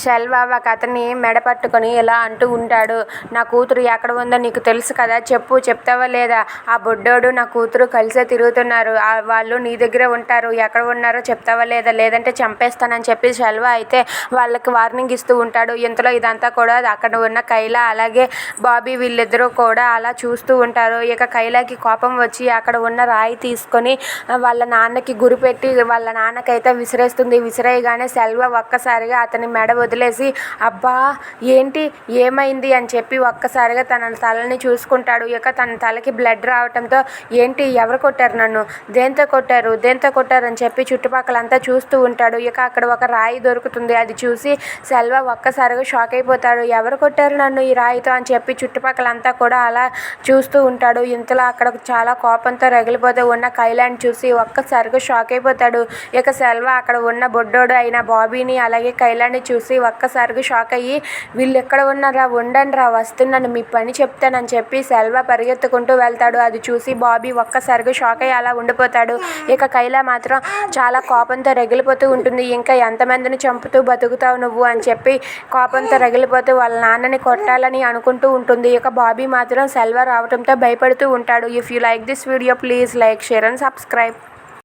శెల్వ ఒక అతన్ని మెడ పట్టుకొని ఇలా అంటూ ఉంటాడు. నా కూతురు ఎక్కడ ఉందో నీకు తెలుసు కదా చెప్పు చెప్తావా లేదా? ఆ బొడ్డోడు నా కూతురు కలిసే తిరుగుతున్నారు. ఆ వాళ్ళు నీ దగ్గరే ఉంటారు. ఎక్కడ ఉన్నారో చెప్తావా లేదా? లేదంటే చంపేస్తానని చెప్పి శెల్వ అయితే వాళ్ళకి వార్నింగ్ ఇస్తూ ఉంటాడు. ఇంతలో ఇదంతా కూడా అక్కడ ఉన్న కైలా అలాగే బాబీ వీళ్ళిద్దరూ కూడా అలా చూస్తూ ఉంటారు. ఇక కైలాకి కోపం వచ్చి అక్కడ ఉన్న రాయి తీసుకొని వాళ్ళ నాన్నకి గురిపెట్టి వాళ్ళ నాన్నకైతే విసిరేస్తుంది. విసిరేయగానే సెల్వ ఒక్కసారిగా అతని మెడ వదిలేసి అబ్బా ఏంటి? ఏమైంది? అని చెప్పి ఒక్కసారిగా తన తలని చూసుకుంటాడు. ఇక తన తలకి బ్లడ్ రావటంతో ఏంటి? ఎవరు కొట్టారు నన్ను? దేంతో కొట్టారు? దేంతో కొట్టారు? అని చెప్పి చుట్టుపక్కలంతా చూస్తూ ఉంటాడు. ఇక అక్కడ ఒక రాయి దొరుకుతుంది. అది చూసి సెల్వ ఒక్కసారిగా షాక్ అయిపోతాడు. ఎవరు కొట్టారు నన్ను ఈ రాయితో? అని చెప్పి చుట్టుపక్కలంతా కూడా అలా చూస్తూ ఉంటాడు. ఇంతలో అక్కడ చాలా కోపంతో రగిలిపోతూ ఉన్న కైలాండ్ చూసి ఒక్కసారిగా షాక్ అయిపోతాడు. ఇక సెల్వ అక్కడ ఉన్న బొడ్డోడు అయిన బాబీని అలాగే కైలాండ్ని చూసి ఒక్కసారిగా షాక్ అయ్యి వీళ్ళు ఎక్కడ ఉన్నారా ఉండండి రా వస్తున్నాను మీ పని చెప్తానని చెప్పి సెల్వ పరిగెత్తుకుంటూ వెళ్తాడు. అది చూసి బాబీ ఒక్కసారిగా షాక్ అయ్యి అలా ఉండిపోతాడు. ఇక కైలా మాత్రం చాలా కోపంతో రగిలిపోతూ ఉంటుంది. ఇంకా ఎంతమందిని చంపుతూ బతుకుతావు నువ్వు? అని చెప్పి కోపంతో రగిలిపోతూ వాళ్ళ నాన్నని కొట్టాలని అనుకుంటూ ఉంటుంది. ఇక బాబీ మాత్రం సెల్వ రావడంతో భయపడుతూ ఉంటాడు. If you like this video please like share and subscribe.